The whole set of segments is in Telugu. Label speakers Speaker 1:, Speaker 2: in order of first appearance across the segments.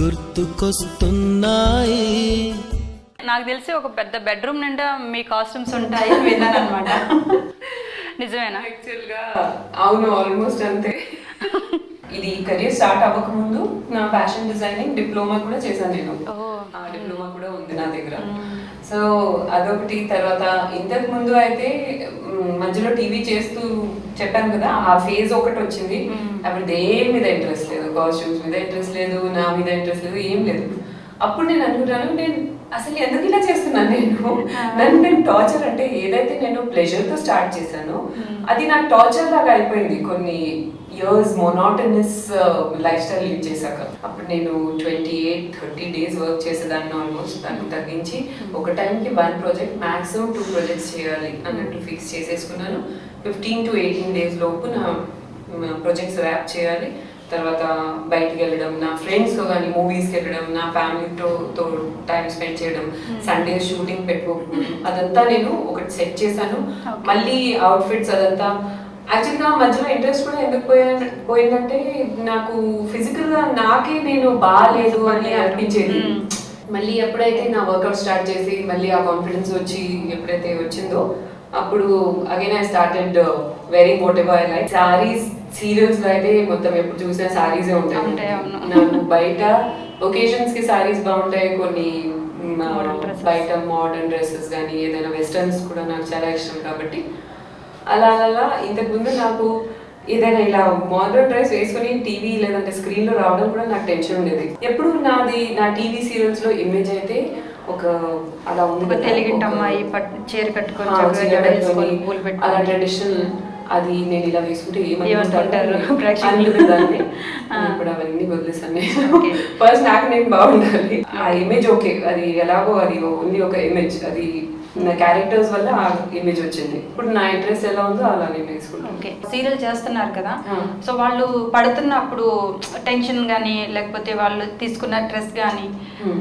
Speaker 1: గుర్తుకొస్తున్నాయి.
Speaker 2: నాకు తెలిసి ఒక పెద్ద బెడ్రూమ్ నిండా మీ కాస్ట్యూమ్స్ ఉంటాయి విన్నాను అనమాట నిజమేనా?
Speaker 3: యాక్చువల్గా అవును ఆల్మోస్ట్ అంతే. ఇది కెరీర్ స్టార్ట్ అవ్వకముందు నా ఫ్యాషన్ డిజైనింగ్ డిప్లొమా కూడా చేశాను నేను. డిప్లొమా కూడా ఉంది నా దగ్గర. సో అదొకటి. తర్వాత ఇంతకు ముందు అయితే మధ్యలో టీవీ చేస్తూ చెప్పాను కదా ఆ ఫేజ్ ఒకటి వచ్చింది. అప్పుడు దేని మీద ఇంట్రెస్ట్ లేదు. కాస్ట్యూమ్స్ మీద ఇంట్రెస్ట్ లేదు నా మీద ఇంట్రెస్ట్ లేదు ఏం లేదు. అప్పుడు నేను అనుకుంటాను నేను అసలు ఎందుకు ఇలా చేస్తున్నాను నేను? నన్ను నేను టార్చర్ అంటే ఏదైతే నేను ప్లెజర్తో స్టార్ట్ చేశానో అది నాకు టార్చర్ లాగా అయిపోయింది కొన్ని years monotonous life style lead చేశాక. అప్పుడు నేను twenty eight thirty days work చేసేదాన్ని ఆల్మోస్ట్ దాన్ని తగ్గించి ఒక టైంకి one project maximum two projects చేయాలి అన్నట్టు ఫిక్స్ చేసేసుకున్నాను. ఫిఫ్టీన్ టు ఎయిటీన్ డేస్ లోపు నా ప్రాజెక్ట్స్ ర్యాప్ చేయాలి. తర్వాత బయటికి వెళ్ళడం నా ఫ్రెండ్స్తో కానీ మూవీస్కి వెళ్ళడం నా ఫ్యామిలీతో తో టైం స్పెండ్ చేయడం సండే షూటింగ్ పెట్టుకోవడం అదంతా నేను ఒకటి సెట్ చేశాను. మళ్ళీ అవుట్ఫిట్స్ అదంతా యాక్చువల్గా మధ్యలో ఇంట్రెస్ట్ కూడా ఎందుకు పోయా పోయిందంటే నాకు ఫిజికల్గా నాకే నేను బాగాలేదు అని అనిపించేది మళ్ళీ ఎప్పుడైతే నా వర్కౌట్ స్టార్ట్ చేసి మళ్ళీ ఆ కాన్ఫిడెన్స్ వచ్చి ఎప్పుడైతే వచ్చిందో అప్పుడు again I started very I like saris సీరియల్స్లో అయితే మొత్తం ఎప్పుడు చూసినా సారీసే
Speaker 2: ఉంటాయి.
Speaker 3: నాకు బయట ఒకేషన్స్కి సారీస్ బాగుంటాయి కొన్ని. బయట మోడర్న్ డ్రెస్సెస్ కానీ ఏదైనా వెస్టర్న్స్ కూడా నాకు చాలా ఇష్టం కాబట్టి అలా అలా ఇంతకు ముందు నాకు ఏదైనా ఇలా మోడర్న్ డ్రెస్ వేసుకొని టీవీ లేదంటే స్క్రీన్లో రావడం కూడా నాకు టెన్షన్ ఉండేది. ఎప్పుడు నాది నా టీవీ సీరియల్స్లో ఇమేజ్ అయితే ఒక అలా ఉంది
Speaker 2: తెలుగింటి అమ్మాయి చీర కట్టుకొని
Speaker 3: అలా ట్రెడిషనల్ అది నేను ఇలా వేసుకుంటే
Speaker 2: ఏమనుకుంటారు.
Speaker 3: ఇప్పుడు అవన్నీ వదిలేసాను. ఫస్ట్ నాకు నేను బాగుండాలి. ఆ ఇమేజ్ ఓకే. అది ఎలాగో అది ఓన్లీ ఒక ఇమేజ్ అది నా క్యారెక్టర్స్ వల్ల ఆ ఇమేజ్ వచ్చింది. ఇప్పుడు నా ఇంట్రెస్ట్ ఎలా ఉందో అలా నేను
Speaker 2: ఓకే. సీరియల్ చేస్తున్నారు కదా. సో వాళ్ళు పడుతున్నప్పుడు టెన్షన్ కానీ లేకపోతే వాళ్ళు తీసుకున్న స్ట్రెస్ కానీ
Speaker 3: Hmm.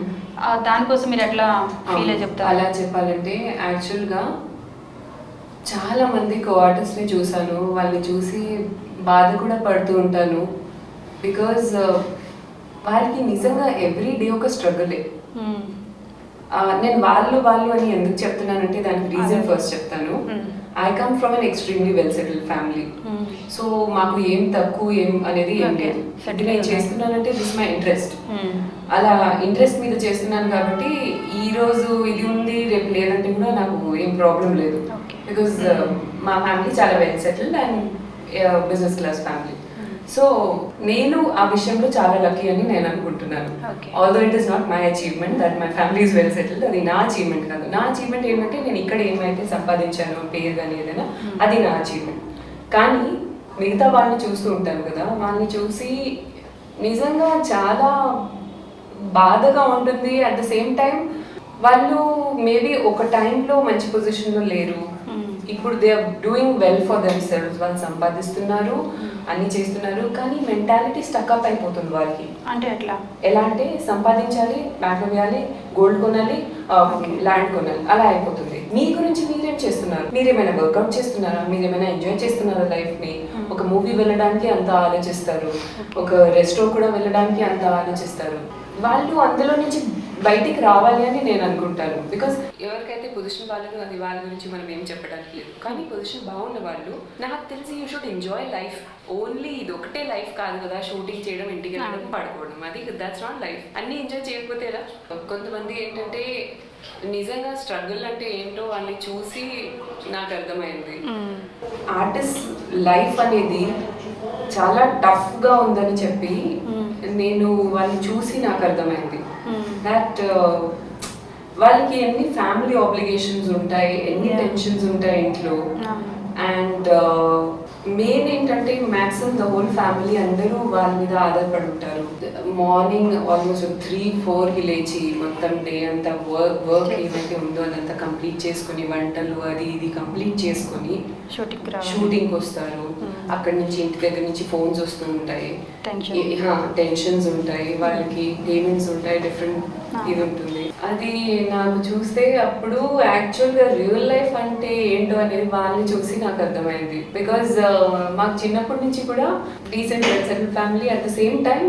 Speaker 2: దానికోసం మీరు ఎట్లా ఫీల్ చెప్తారు?
Speaker 3: అలా చెప్పాలంటే యాక్చువల్గా చాలా మంది కో ని చూశాను వాళ్ళని చూసి బాధ కూడా పడుతూ ఉంటాను బికాజ్ వాళ్ళకి నిజంగా ఎవ్రీ డే ఒక స్ట్రగులే
Speaker 2: మ్మ్.
Speaker 3: నేను వాళ్ళు వాళ్ళు అని ఎందుకు చెప్తున్నానంటే దానికి రీజన్. ఫస్ట్ చెప్తాను
Speaker 2: Hmm.
Speaker 3: I come from an extremely well settled family. So మాకు ఏం తక్కువ ఏం అనేది ఏం. లేదు నేను. చేస్తున్నానంటే దిస్ మై ఇంట్రెస్ట్. అలా ఇంట్రెస్ట్ మీద చేస్తున్నాను కాబట్టి ఈ రోజు ఇది ఉంది రేపు లేదంటే కూడా నాకు ఏం ప్రాబ్లం లేదు. బికాజ్ మా ఫ్యామిలీ చాలా well settled and business class family so నేను ఆ విషయంలో చాలా లక్కీ అని నేను అనుకుంటున్నాను. Although it is not my achievement that my family is well settled అది నా అచీవ్మెంట్ కాదు. నా అచీవ్మెంట్ ఏంటంటే నేను ఇక్కడ ఏమైతే సంపాదించాను పేరు కానీ ఏదైనా అది నా అచీవ్మెంట్ కానీ మిగతా వాళ్ళని చూస్తూ ఉంటాను కదా వాళ్ళని చూసి నిజంగా చాలా బాధగా ఉంటుంది. అట్ ద సేమ్ టైం వాళ్ళు మేబీ ఒక టైంలో మంచి పొజిషన్లో లేరు. ఇప్పుడు they are doing well for themselves వాళ్ళు సంపాదిస్తున్నారు అన్ని చేస్తున్నారు కానీ మెంటాలిటీ స్టక్అప్ అయిపోతుంది వాళ్ళకి.
Speaker 2: అంటే ఎట్లా?
Speaker 3: ఎలా అంటే సంపాదించాలి బ్యాంక్ వేయాలి గోల్డ్ కొనాలి ల్యాండ్ కొనాలి అలా అయిపోతుంది. మీ గురించి మీరేం చేస్తున్నారు? మీరేమైనా వర్కౌట్ చేస్తున్నారా? మీరేమైనా ఎంజాయ్ చేస్తున్నారా లైఫ్ని? ఒక మూవీ వెళ్ళడానికి అంత ఆలోచిస్తారు. ఒక రెస్టారెంట్ కూడా వెళ్ళడానికి అంత ఆలోచిస్తారు. వాళ్ళు అందులో నుంచి బయటికి రావాలి అని నేను అనుకుంటాను. బికాస్ ఎవరికైతే పొజిషన్ బాగాలేదు అది వాళ్ళ గురించి మనం ఏం చెప్పడానికి లేదు. కానీ పొజిషన్ బాగున్న వాళ్ళు నాకు తెలిసి you should enjoy life only ఇది ఒకటే లైఫ్ కాదు కదా షూటింగ్ చేయడం ఇంటికి వెళ్ళడం పడుకోవడం. అది దట్స్ నాట్ లైఫ్ అన్ని ఎంజాయ్ చేయకపోతే ఎలా? కొంతమంది ఏంటంటే నిజంగా స్ట్రగుల్ అంటే ఏంటో వాళ్ళని చూసి నాకు అర్థమైంది. ఆర్టిస్ట్ లైఫ్ అనేది చాలా టఫ్గా ఉందని చెప్పి నేను వాళ్ళని చూసి నాకు అర్థమైంది. దట్ వాళ్ళకి ఎన్ని ఫ్యామిలీ ఆబ్లిగేషన్స్ ఉంటాయి ఎన్ని. టెన్షన్స్ ఉంటాయి ఇంట్లో. అండ్ మెయిన్ ఏంటంటే మ్యాక్సిమం ద హోల్ ఫ్యామిలీ అందరూ వాళ్ళ మీద ఆధారపడి ఉంటారు. మార్నింగ్ ఆల్మోస్ట్ త్రీ ఫోర్కి లేచి మొత్తం డే అంతా వర్క్ వర్క్ ఏమైతే ఉందో అదంతా కంప్లీట్ చేసుకొని వంటలు అది ఇది కంప్లీట్ చేసుకొని
Speaker 2: షూటింగ్కి
Speaker 3: షూటింగ్ వస్తారు. అక్కడి నుంచి ఇంటి దగ్గర నుంచి ఫోన్స్ వస్తూ ఉంటాయి. టెన్షన్స్ ఉంటాయి. వాళ్ళకి పేమెంట్స్ ఉంటాయి డిఫరెంట్
Speaker 2: Ah.
Speaker 3: ఇది ఉంటుంది. అది నాకు చూస్తే అప్పుడు యాక్చువల్గా రియల్ లైఫ్ అంటే ఏంటో అనేది వాళ్ళని చూసి నాకు అర్థమైంది. బికాజ్ మాకు చిన్నప్పటి నుంచి కూడా decent settle family at the same time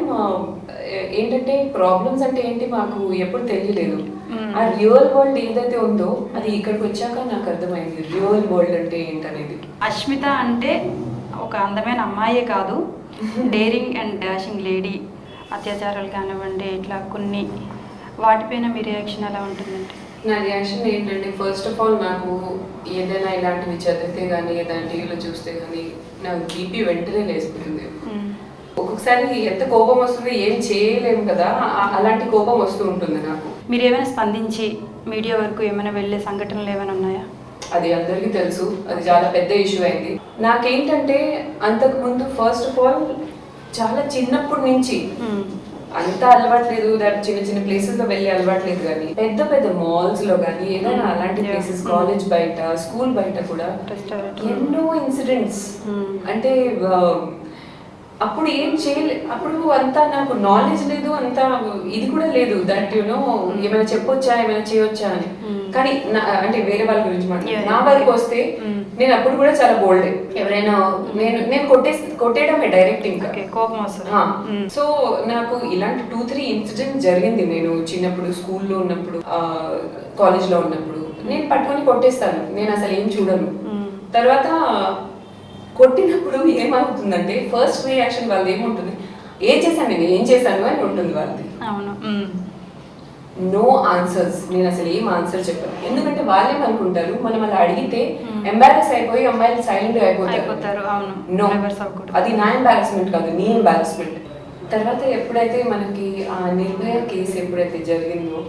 Speaker 3: ఏంటంటే ప్రాబ్లమ్స్ అంటే ఏంటి మాకు ఎప్పుడు తెలియలేదు. ఆ రియల్ వరల్డ్ ఏదైతే ఉందో అది ఇక్కడికి వచ్చాక నాకు అర్థమైంది. రియల్ వరల్డ్ అంటే ఏంటనేది.
Speaker 2: అష్మిత అంటే ఒక అందమైన అమ్మాయే కాదు. డేరింగ్ అండ్ డాషింగ్ లేడీ అత్యాచారాలు కానివ్వండి ఇట్లా కొన్ని వాటిపైన మీ రియాక్షన్ ఎలా ఉంటుందండి?
Speaker 3: నా రియాక్షన్ ఏంటంటే ఫస్ట్ ఆఫ్ ఆల్ నాకు ఏదైనా ఇలాంటివి చదివితే కానీ ఏదైనా టీవీలో చూస్తే కానీ నాకు బీపీ వెంటనే లేసిపోతుంది
Speaker 2: మ్మ్.
Speaker 3: ఒక్కొక్కసారి ఎంత కోపం వస్తుంది ఏం చేయలేము కదా అలాంటి కోపం వస్తూ ఉంటుంది నాకు.
Speaker 2: మీరు ఏమైనా స్పందించి మీడియా వరకు ఏమైనా వెళ్ళే సంఘటనలు ఏమైనా ఉన్నాయా?
Speaker 3: అది అందరికీ తెలుసు. అది చాలా పెద్ద ఇష్యూ అయింది. నాకేంటంటే అంతకు ముందు ఫస్ట్ ఆఫ్ ఆల్ చాలా చిన్నప్పటి నుంచి
Speaker 2: మ్మ్.
Speaker 3: అంత అలవాట్లేదు. దట్ చిన్న చిన్న ప్లేసెస్లో వెళ్ళి అలవాట్లేదు కానీ పెద్ద పెద్ద మాల్స్లో కానీ ఏదైనా అలాంటి
Speaker 2: Yeah.
Speaker 3: ప్లేసెస్ కాలేజ్ బయట స్కూల్ బయట కూడా ఎన్నో ఇన్సిడెంట్స్
Speaker 2: Hmm.
Speaker 3: అంటే అప్పుడు ఏం చేయలే. అప్పుడు అంతా నాకు నాలెడ్జ్ లేదు అంత ఇది కూడా లేదు. దట్ నో ఏమైనా చెప్పొచ్చా ఏమైనా చేయొచ్చా అని.
Speaker 2: Hmm.
Speaker 3: కానీ అంటే వేరే వాళ్ళ గురించి మాట్లాడు. నా వరకు వస్తే
Speaker 2: Hmm.
Speaker 3: నేను అప్పుడు కూడా చాలా బోల్డ్ ఎవరైనా నేను నేను కొట్టేసి కొట్టేయడమే డైరెక్ట్ ఇంకా.
Speaker 2: కోపం.
Speaker 3: సో నాకు ఇలాంటి టూ త్రీ ఇన్సిడెంట్ జరిగింది నేను చిన్నప్పుడు స్కూల్లో ఉన్నప్పుడు కాలేజ్లో ఉన్నప్పుడు. నేను పట్టుకొని కొట్టేస్తాను. నేను అసలు ఏం చూడను. తర్వాత కొట్టినప్పుడు ఏమవుతుందంటే ఫస్ట్ రియాక్షన్ వాళ్ళది ఏముంటుంది? ఏం చేశాను నేను? ఏం చేశాను అని ఉంటుంది వాళ్ళది.
Speaker 2: అవును.
Speaker 3: నో ఆన్సర్స్ నేను అసలు ఏం ఆన్సర్ చెప్పాను. ఎందుకంటే వాళ్ళేమనుకుంటారు మనం అలా అడిగితే. ఎంబారస్ అయిపోయి అమ్మాయిలు సైలెంట్ అయిపోతారు. నో. అది నా ఎంబారస్మెంట్ కాదు. నీ ఎంబారస్మెంట్ తర్వాత ఎప్పుడైతే మనకి ఆ నిర్భయ కేసు ఎప్పుడైతే జరిగిందో.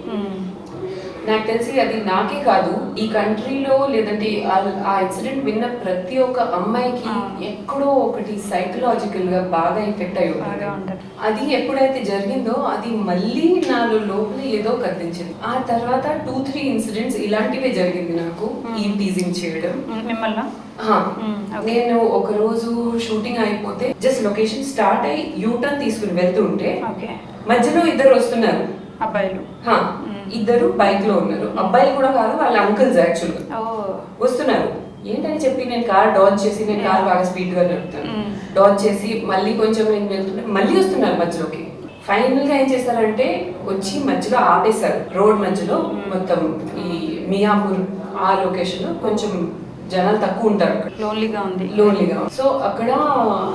Speaker 3: నాకు తెలిసి అది నాకే కాదు. ఈ కంట్రీలో లేదంటే ఆ- ఇన్సిడెంట్ విన్న ప్రతి ఒక్క అమ్మాయికి. ఎక్కడో ఒకటి సైకలాజికల్గా బాగా ఎఫెక్ట్ అయి ఉంటుంది.
Speaker 2: బాగా ఉంటుంది.
Speaker 3: అది ఎప్పుడైతే జరిగిందో అది మళ్ళీ నాలో లోపల ఏదో కదిలించింది. ఆ తర్వాత టూ త్రీ ఇన్సిడెంట్స్ ఇలాంటివే జరిగింది నాకు ఈ టీజింగ్ చేయడం.
Speaker 2: మ్మ్. మిమ్మల్ని.
Speaker 3: నేను ఒక రోజు షూటింగ్ అయిపోతే జస్ట్ లొకేషన్ స్టార్ట్ అయ్యి యూటర్న్ తీసుకుని వెళ్తుంటే
Speaker 2: ఓకే.
Speaker 3: మధ్యలో ఇద్దరు వస్తున్నారు.
Speaker 2: అబ్బాయిలు.
Speaker 3: ఇద్దరు బైక్లో ఉన్నారు. అబ్బాయిలు కూడా కాదు వాళ్ళ అంకుల్స్ యాక్చువల్ వస్తున్నారు. ఏంటని చెప్పి నేను కార్ డాజ్ చేసి నేను కార్ బాగా స్పీడ్గా నడుపుతాను.
Speaker 2: మ్మ్.
Speaker 3: డాజ్ చేసి మళ్ళీ కొంచెం నేను వెళ్తుంటే మళ్ళీ వస్తున్నారు మధ్యలోకి. ఫైనల్గా ఏం చేశారంటే వచ్చి మధ్యలో ఆపేశారు. రోడ్ మధ్యలో మొత్తం ఈ మియాపూర్ ఆ లొకేషన్లో కొంచెం జనాలు తక్కువ ఉంటారు
Speaker 2: లోన్లీగా ఉంది.
Speaker 3: లోన్లీగా సో అక్కడ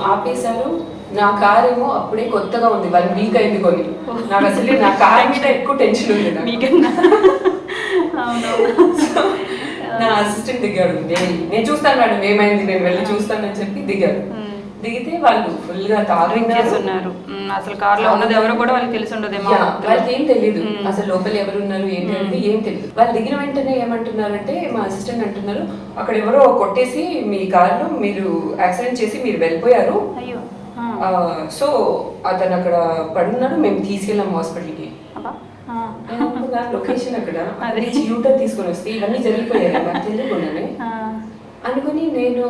Speaker 3: ఆపేశారు. నా కార్ ఏమో అప్పుడే కొత్తగా ఉంది. వన్ వీక్ అయింది కొని. నాకు అసలు నా కార్ మీద ఎక్కువ టెన్షన్ ఉంది.
Speaker 2: మీకన్నా అవును
Speaker 3: నా? అసిస్టెంట్ దిగాడు. నేను నేను చూస్తాను మేడం ఏమైంది? నేను వెళ్ళి చూస్తానని చెప్పి దిగాడు. దిగితే వాళ్ళు ఫుల్గా
Speaker 2: ఉన్నారు. అసలు కార్లో ఉన్నది ఎవరో కూడా వాళ్ళకి తెలిసి ఉండదేమో.
Speaker 3: యా, వాళ్ళకి ఏం తెలియదు. అసలు లోపల ఎవరు ఉన్నారు ఏంటి అనేది ఏం తెలియదు వాళ్ళు దిగిన వెంటనే ఏమంటున్నారంటే మా అసిస్టెంట్ అంటున్నారు అక్కడ ఎవరో కొట్టేసి మీ కార్లో మీరు యాక్సిడెంట్ చేసి మీరు వెళ్ళిపోయారు.
Speaker 2: అయ్యో.
Speaker 3: సో అతను అక్కడ పడున్నాడు మేము తీసుకెళ్ళాం హాస్పిటల్కి. లొకేషన్ అక్కడ యూటర్ తీసుకొని వస్తే ఇవన్నీ జరిగిపోయాయి నాకు తెలియకుండానే
Speaker 2: ఆ.
Speaker 3: అనుకుని నేను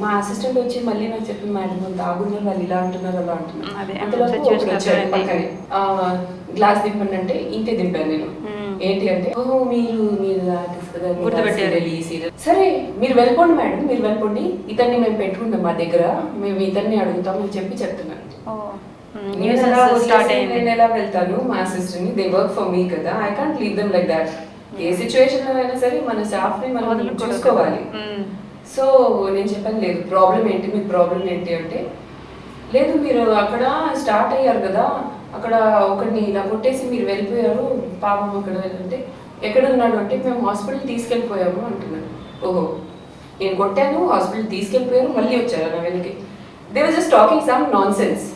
Speaker 3: మా అసిస్టెంట్ వచ్చి మళ్ళీ నాకు చెప్పి మేడం తాగున్నారు వాళ్ళు ఇలా అంటున్నారు అలా అంటున్నారు. అంతలోపు గ్లాస్ దింపండి అంటే ఇంతే దింపాను నేను. ఏంటి అంటే ఓహో మీరు మీరు artist కదా, మీరు
Speaker 2: గుర్తుపెట్టారు.
Speaker 3: serial, ఈ serial." సరే మీరు వెళ్ళిపోండి మేడం మీరు వెళ్ళిపోండి ఇతన్ని మేము పెట్టుకుంటాం మా దగ్గర మేము ఇతన్ని అడుగుతాం అని చెప్పి చెప్తున్నాను. నేను ఎలా
Speaker 2: స్టార్ట్ అయింది
Speaker 3: నేను ఎలా వెళ్తాను మా సిస్టర్ని దే వర్క్ ఫర్ మీ కదా I can't leave them like that a సిచ్యువేషన్లో అయినా సరే మన స్టాఫ్ని మనం. చూసుకోవాలి. సో నేను చెప్పాను లేదు ప్రాబ్లం ఏంటి మీ ప్రాబ్లం ఏంటి అంటే లేదు మీరు అక్కడ స్టార్ట్ అయ్యారు కదా అక్కడ ఒకరిని ఇలా కొట్టేసి మీరు వెళ్ళిపోయారు. పాపం అక్కడ అంటే ఎక్కడ ఉన్నాడు అంటే మేము హాస్పిటల్ తీసుకెళ్ళిపోయాము అంటున్నాడు. ఓహో నేను కొట్టాను హాస్పిటల్ తీసుకెళ్ళిపోయారు మళ్ళీ వచ్చారు నా వెనక్కి. They was just talking some nonsense.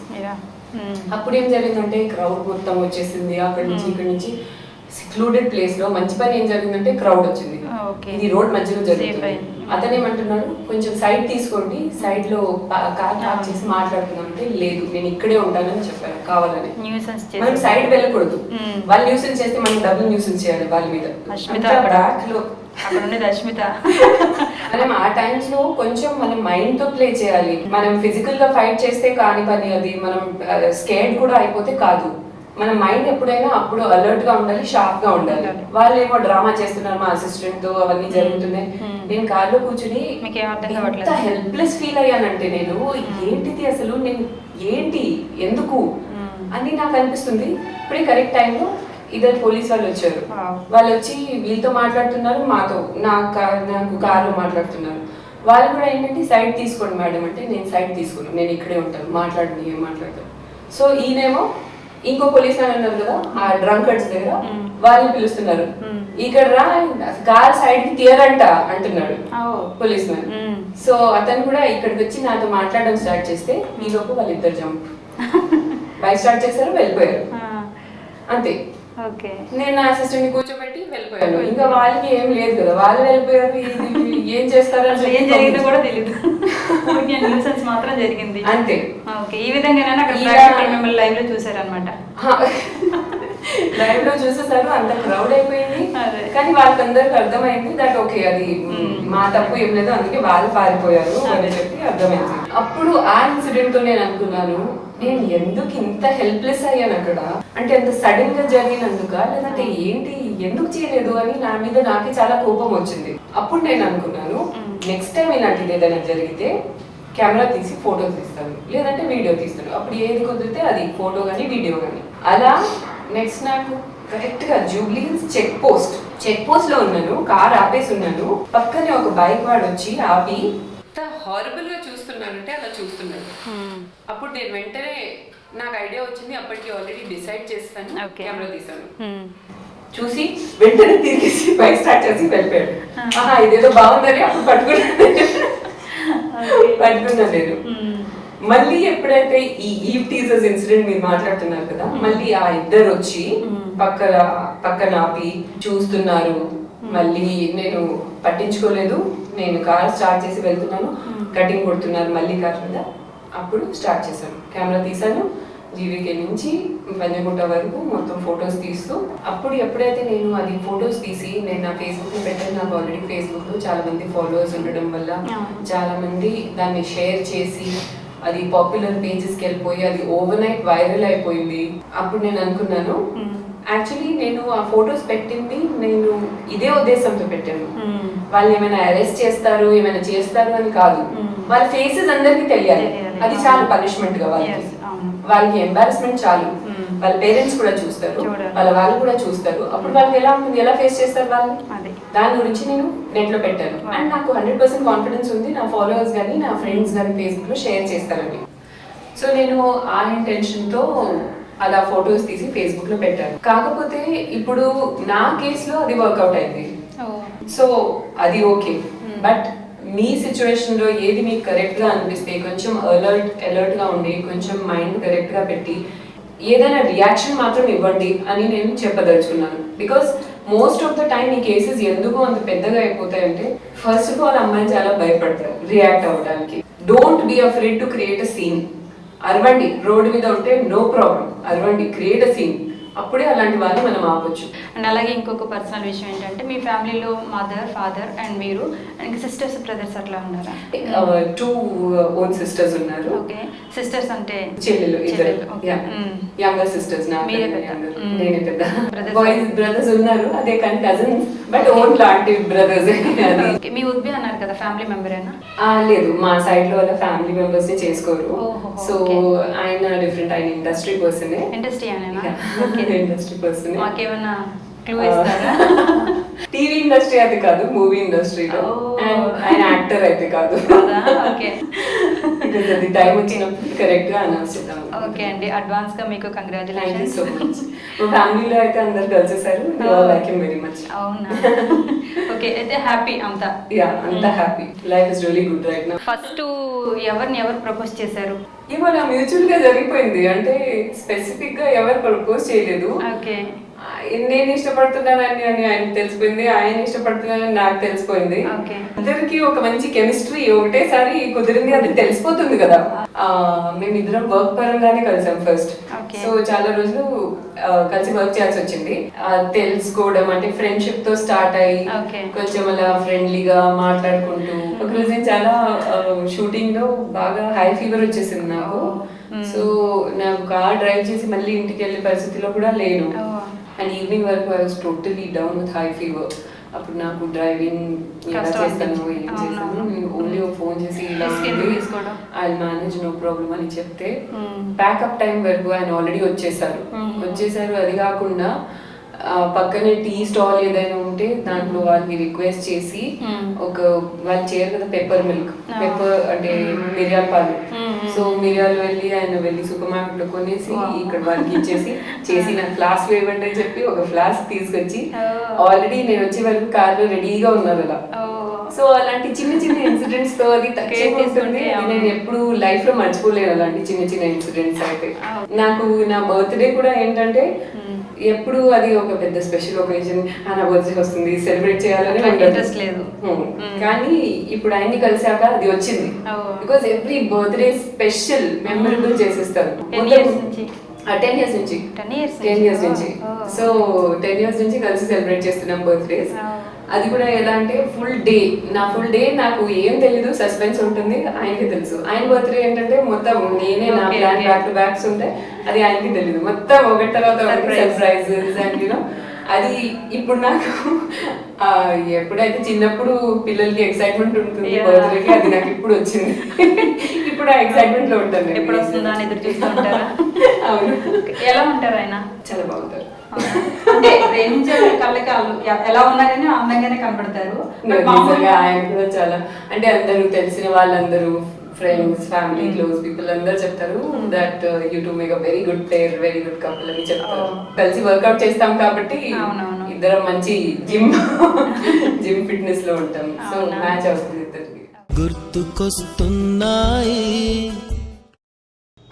Speaker 3: అప్పుడు ఏం జరిగిందంటే క్రౌడ్ మొత్తం వచ్చేసింది అక్కడి నుంచి
Speaker 2: Hmm.
Speaker 3: ఇక్కడి నుంచి. సెక్లూడెడ్ ప్లేస్లో మంచి పని ఏం జరిగిందంటే క్రౌడ్ వచ్చింది. ఇది రోడ్ మధ్యలో జరుగుతుంది. అతను ఏమంటున్నాడు కొంచెం సైడ్ తీసుకోండి సైడ్లో కార్ పార్క్ చేసి మాట్లాడుతున్నాం అంటే లేదు నేను ఇక్కడే ఉంటానని చెప్పాను కావాలని. మనం సైడ్ వెళ్ళకూడదు. వాళ్ళు న్యూసెన్స్ చేస్తే మనం డబుల్ న్యూసెన్స్ చేయాలి వాళ్ళ మీద. back లో మనం ఆ టైమ్స్లో కొంచెం మనం మైండ్తో ప్లే చేయాలి. మనం ఫిజికల్గా ఫైట్ చేస్తే కాని పని అది. మనం స్కేడ్ కూడా అయిపోతే కాదు. మన మైండ్ ఎప్పుడైనా అప్పుడు అలర్ట్గా ఉండాలి షార్ప్గా ఉండాలి. వాళ్ళు ఏమో డ్రామా చేస్తున్నారు మా అసిస్టెంట్తో అవన్నీ జరుగుతున్నాయి. నేను కార్లో కూర్చుని ఎంత? హెల్ప్లెస్ ఫీల్ అయ్యానంటే నేను ఏంటిది అసలు? నేను ఏంటి? ఎందుకు. అని నాకు అనిపిస్తుంది. ఇప్పుడే కరెక్ట్ టైంలో ఇద్దరు పోలీస్ వాళ్ళు వచ్చారు. వాళ్ళు వచ్చి వీళ్ళతో మాట్లాడుతున్నారు మాతో నా నాకు కార్లో మాట్లాడుతున్నారు. వాళ్ళు కూడా ఏంటంటే సైడ్ తీసుకోండి మేడం అంటే నేను సైడ్ తీసుకోను నేను ఇక్కడే ఉంటాను మాట్లాడండి ఏం మాట్లాడతాను సో ఈయనేమో ఇంకో పోలీస్ మ్యాన్ ఉన్నారు కదా ఆ డ్రంకర్స్ దగ్గర. వాళ్ళని పిలుస్తున్నారు. ఇక్కడ రా కార్ సైడ్కి తీయరంట అంటున్నాడు. Police man. సో అతను కూడా ఇక్కడికి వచ్చి నాతో మాట్లాడడం స్టార్ట్ చేస్తే ఈ లోపు వాళ్ళిద్దరు జంప్ బైక్ స్టార్ట్ చేశారు వెళ్ళిపోయారు. అంతే
Speaker 2: ఓకే
Speaker 3: నేను నా అసిస్టెంట్ని కూర్చోబెట్టి వెళ్ళిపోయాను ఇంకా వాళ్ళకి ఏం లేదు కదా వాళ్ళు వెళ్ళిపోయారు ఏం చేస్తారు
Speaker 2: ఏం జరిగిందో కూడా తెలియదు న్యూసెన్స్ మాత్రం జరిగింది.
Speaker 3: అంతే.
Speaker 2: ఓకే ఈ విధంగా మిమ్మల్ని లైవ్లో చూసారనమాట
Speaker 3: లైవ్లో చూసేసారు అంత క్రౌడ్ అయిపోయింది. కానీ వాళ్ళకందరికి అర్థమైంది దట్ ఓకే అది. మా తప్పు ఏం లేదు అందుకే వాళ్ళు పారిపోయారు అని. చెప్పి అర్థమైంది. అప్పుడు ఆ ఇన్సిడెంట్తో నేను అనుకున్నాను నేను ఎందుకు ఇంత హెల్ప్లెస్ అయ్యాను అక్కడ? అంటే అంత సడన్గా జరిగినందుక? లేదంటే ఏంటి? ఎందుకు చేయలేదు అని నా మీద నాకే చాలా కోపం వచ్చింది. అప్పుడు నేను అనుకున్నాను. నెక్స్ట్ టైం ఇలాంటిది ఏదైనా జరిగితే కెమెరా తీసి ఫోటో తీస్తాను. లేదంటే వీడియో తీస్తాను. అప్పుడు ఏది కుదిరితే అది ఫోటో కానీ వీడియో కానీ అలా నెక్స్ట్ నాకు కరెక్ట్గా Jubilee Hills check post check పోస్ట్లో ఉన్నాను కార్ ఆపేసి ఉన్నాను. పక్కనే ఒక బైక్ వాడు వచ్చి ఆపి హారబుల్గా చూస్తున్నానంటే అలా చూస్తున్నాడు. అప్పుడు నేను వెంటనే నాకు ఐడియా వచ్చింది అప్పటికి ఆల్రెడీ డిసైడ్ చేస్తాను. కెమెరా తీసాను చూసి వెంటనే తిరిగేసి బైక్ స్టార్ట్ చేసి వెళ్ళిపోయాడు. ఆహా ఇదేదో బాగుందని అప్పుడు పట్టుకున్నాను. పట్టుకున్నా నేను. మళ్ళీ ఎప్పుడైతే ఈ ఈవ్ టీజర్స్ ఇన్సిడెంట్ మీరు మాట్లాడుతున్నారు కదా మళ్ళీ ఆ ఇద్దరు వచ్చి. పక్కన పక్కన ఆపి చూస్తున్నారు. మళ్ళీ నేను పట్టించుకోలేదు. నేను కార్ స్టార్ట్ చేసి వెళ్తున్నాను. కటింగ్ కొడుతున్నారు మళ్ళీ కార్ మీద. అప్పుడు స్టార్ట్ చేశాను. కెమెరా తీసాను జీవికే నుంచి పంజగుట్ట వరకు మొత్తం ఫొటోస్ తీస్తూ అప్పుడు ఎప్పుడైతే నేను అది ఫొటోస్ తీసి నేను నా ఫేస్బుక్ పెట్టాను నాకు ఆల్రెడీ ఫేస్బుక్లో చాలా మంది ఫాలోవర్స్ ఉండడం వల్ల. చాలా మంది దాన్ని షేర్ చేసి అది పాపులర్ పేజెస్కి వెళ్ళిపోయి అది ఓవర్ నైట్ వైరల్ అయిపోయింది అప్పుడు నేను అనుకున్నాను యాక్చువల్లీ నేను ఆ ఫొటోస్ పెట్టింది నేను ఇదే ఉద్దేశంతో పెట్టాను వాళ్ళు ఏమైనా అరెస్ట్ చేస్తారు ఏమైనా చేస్తారు అని కాదు. వాళ్ళ ఫేసెస్ అందరికీ తెలియాలి. అది చాలా పనిష్మెంట్గా వాళ్ళకి. వాళ్ళకి ఎంబారస్మెంట్ చాలు.
Speaker 2: Hmm.
Speaker 3: వాళ్ళ పేరెంట్స్ కూడా చూస్తారు. వాళ్ళ వాళ్ళు కూడా చూస్తారు. అప్పుడు వాళ్ళకి ఎలా ఉంటుంది? ఎలా ఫేస్ చేస్తారు వాళ్ళు? దాని గురించి నేను నెట్లో పెట్టాను. అండ్ నాకు హండ్రెడ్ పర్సెంట్ కాన్ఫిడెన్స్ ఉంది. నా ఫాలోవర్స్ కానీ నా ఫ్రెండ్స్ కానీ ఫేస్బుక్లో షేర్ చేస్తారని. సో నేను ఆ ఇంటెన్షన్తో అలా ఫొటోస్ తీసి ఫేస్బుక్లో పెట్టాను. కాకపోతే ఇప్పుడు నా కేసులో అది వర్కౌట్ అయింది. సో అది ఓకే
Speaker 2: Hmm.
Speaker 3: బట్ మీ సిచ్యువేషన్లో ఏది మీకు కరెక్ట్గా అనిపిస్తే కొంచెం అలర్ట్ అలర్ట్గా ఉండి కొంచెం మైండ్ కరెక్ట్గా పెట్టి ఏదైనా రియాక్షన్ మాత్రం ఇవ్వండి అని నేను చెప్పదలుచుకున్నాను. Because most of the time ఈ కేసెస్ ఎందుకు అంత పెద్దగా అయిపోతాయంటే ఫస్ట్ ఆఫ్ ఆల్ అమ్మాయిలు చాలా భయపడతారు రియాక్ట్ అవ్వడానికి. Don't be afraid to create a scene అరవండి road మీద ఉంటే నో ప్రాబ్లం అరవండి క్రియేట్ అ సీన్ అప్పుడే అలాంటి వాళ్ళని మనం ఆపొచ్చు.
Speaker 2: అండ్ అలాగే ఇంకొక పర్సనల్ విషయం ఏంటంటే మీ ఫ్యామిలీలో మదర్ ఫాదర్ అండ్ మీరు అండ్ సిస్టర్స్ బ్రదర్స్ అట్లా ఉన్నారా?
Speaker 3: టూ ఓన్ సిస్టర్స్ ఉన్నారు.
Speaker 2: ఓకే సిస్టర్స్ అంటే
Speaker 3: చెల్లెలు ఇద్దరు.
Speaker 2: Mm.
Speaker 3: యంగర్ సిస్టర్స్ నా
Speaker 2: పెద్ద.
Speaker 3: younger.
Speaker 2: Mm.
Speaker 3: నేనే పెద్ద. బాయ్స్ బ్రదర్స్ ఉన్నారు అదే కానీ కజిన్స్ బట్ ఓన్ లాంటి బ్రదర్స్
Speaker 2: మీ ఉద్బి అన్నారు కదా ఫ్యామిలీ మెంబరేనా
Speaker 3: ఆ, లేదు మా సైడ్లో వాళ్ళ ఫ్యామిలీ మెంబర్స్ని చేసుకోరు సో. ఆయన డిఫరెంట్ ఆయన industry person
Speaker 2: industry okay
Speaker 3: industry person
Speaker 2: మాకేమన్నా clue ఇస్తారా
Speaker 3: టీవీ ఇండస్ట్రీ అయితే కాదు మూవీ ఇండస్ట్రీలో. అండ్ ఆయన యాక్టర్ అయితే కాదు
Speaker 2: కాదా?
Speaker 3: Because అది టైం వచ్చినప్పుడు కరెక్ట్గా అనౌన్స్ చేద్దాం
Speaker 2: ఓకే అండి. అడ్వాన్స్గా మీకు కంగ్రాచులేషన్స్
Speaker 3: సో మచ్ మా ఫ్యామిలీలో అయితే అందరు కలిసేసారు. లైక్ హిమ్ వెరీ మచ్
Speaker 2: అవునా? ఓకే అయితే హ్యాపీ అంతా.
Speaker 3: యా అంతా happy life is really good right నా
Speaker 2: ఫస్ట్ ఎవరిని ఎవరు ప్రపోజ్ చేశారు?
Speaker 3: ఇవాళ మ్యూచువల్గా జరిగిపోయింది. అంటే స్పెసిఫిక్గా ఎవరు ప్రపోజ్ చేయలేదు.
Speaker 2: ఓకే
Speaker 3: నేను ఇష్టపడుతున్నానని అని ఆయన తెలిసిపోయింది ఆయన ఇష్టపడుతున్నానని నాకు తెలిసిపోయింది. ఇద్దరికి ఒక మంచి కెమిస్ట్రీ ఒకటేసారి కుదిరింది అది తెలిసిపోతుంది కదా ఆ, మేమిద్దరం వర్క్ పరంగానే కలిసాం ఫస్ట్. సో చాలా రోజులు కలిసి వర్క్ చేయాల్సి వచ్చింది తెలుసుకోవడం అంటే ఫ్రెండ్షిప్తో స్టార్ట్ అయ్యి. కొంచెం అలా ఫ్రెండ్లీగా మాట్లాడుకుంటూ ఒక రోజు నేను చాలా షూటింగ్లో బాగా హై ఫీవర్ వచ్చేసింది నాకు సో నాకు కార్ డ్రైవ్ చేసి మళ్ళీ ఇంటికి వెళ్ళే పరిస్థితిలో కూడా లేను. అండ్ ఈవినింగ్ వరకు I was totally down with high fever అప్పుడు నాకు డ్రైవింగ్ ఎలా చేస్తాను. ఏం. చేస్తాను నేను ఓన్లీ ఫోన్ చేసి ఇలా
Speaker 2: ఎందుకు తీసుకోవడం?
Speaker 3: ఐ మేనేజ్ నో ప్రాబ్లం అని చెప్తే
Speaker 2: Hmm.
Speaker 3: ప్యాకప్ టైం వరకు ఆయన ఆల్రెడీ వచ్చేసారు
Speaker 2: Hmm.
Speaker 3: వచ్చేసారు అది కాకుండా పక్కనే టీ స్టాల్ ఏదైనా ఉంటే దాంట్లో వాళ్ళకి రిక్వెస్ట్ చేసి
Speaker 2: Hmm.
Speaker 3: ఒక వాళ్ళు చేయరు కదా పెప్పర్ మిల్క్. పెప్పర్ అంటే మిరియాల పాలు
Speaker 2: Hmm.
Speaker 3: సో మిరియాలు వెళ్ళి ఆయన వెళ్ళి సూపర్ మార్కెట్లో కొనేసి. ఇక్కడ వాళ్ళకి ఇచ్చేసి చేసి నాకు ఫ్లాస్క్ ఇవ్వండి అని చెప్పి ఒక ఫ్లాస్క్ తీసుకొచ్చి
Speaker 2: Oh.
Speaker 3: ఆల్రెడీ నేను వచ్చే వరకు కార్లో రెడీగా ఉన్నారు అలా
Speaker 2: ఓ.
Speaker 3: సో అలాంటి చిన్న చిన్న ఇన్సిడెంట్స్తో అది అది నేను ఎప్పుడు లైఫ్లో మర్చిపోలేను అలాంటి చిన్న చిన్న ఇన్సిడెంట్స్ అయితే. నాకు నా బర్త్డే కూడా ఏంటంటే. ఎప్పుడు అది ఒక పెద్ద స్పెషల్ ఒకేజన్ నా బర్త్డే వస్తుంది సెలబ్రేట్ చేయాలని
Speaker 2: interest లేదు.
Speaker 3: కానీ ఇప్పుడు ఆయన్ని కలిసాక అది వచ్చింది. Because every birthday special memorable చేసేస్తారు? టెన్ ఇయర్స్ నుంచి
Speaker 2: 10 years
Speaker 3: టెన్? ఇయర్స్ నుంచి. సో టెన్ ఇయర్స్ నుంచి కలిసి సెలబ్రేట్ చేస్తున్నాం బర్త్డేస్. అది కూడా ఎలా అంటే ఫుల్ డే నా ఫుల్ డే నాకు ఏం తెలీదు సస్పెన్స్ ఉంటుంది ఆయనకి తెలుసు ఆయన బర్త్డే ఏంటంటే మొత్తం నేనే నా ప్లాన్. బ్యాక్ టు బ్యాక్స్ ఉంటాయి అది ఆయనకి తెలీదు మొత్తం ఒకటి తర్వాత. సర్ప్రైజెస్ అండ్ యూనో అది ఇప్పుడు నాకు ఎప్పుడైతే చిన్నప్పుడు పిల్లలకి ఎక్సైట్మెంట్ ఉంటుంది. బర్త్డేకి అది నాకు ఇప్పుడు వచ్చింది ఇప్పుడు ఆ ఎక్సైట్మెంట్లో నేను.
Speaker 2: ఎప్పుడు వస్తుందా అని ఎదురు చూస్తూ ఉంటారా
Speaker 3: అవును
Speaker 2: ఎలా ఉంటారు ఆయన
Speaker 3: చాలా బాగుంటారు?
Speaker 2: అంటే ప్రేమించే కళ్ళకి ఎలా ఉన్నా కానీ అందంగానే కనబడతారు
Speaker 3: ఆయన కూడా చాలా అంటే అందరూ తెలిసిన వాళ్ళందరూ ఫ్రెండ్స్ ఫ్యామిలీ క్లోజ్ పీపుల్ అందరూ చెప్తారు that you two make a very good pair very good couple అని చెప్తారు.
Speaker 2: Oh.
Speaker 3: కలిసి వర్కౌట్ చేస్తాం కాబట్టి
Speaker 2: అవునవును.
Speaker 3: ఇద్దరం మంచి జిమ్ జిమ్ ఫిట్నెస్లో ఉంటాం. సో? మ్యాచ్ అవుతుంది ఇద్దరికి.
Speaker 1: గుర్తుకొస్తున్నాయి.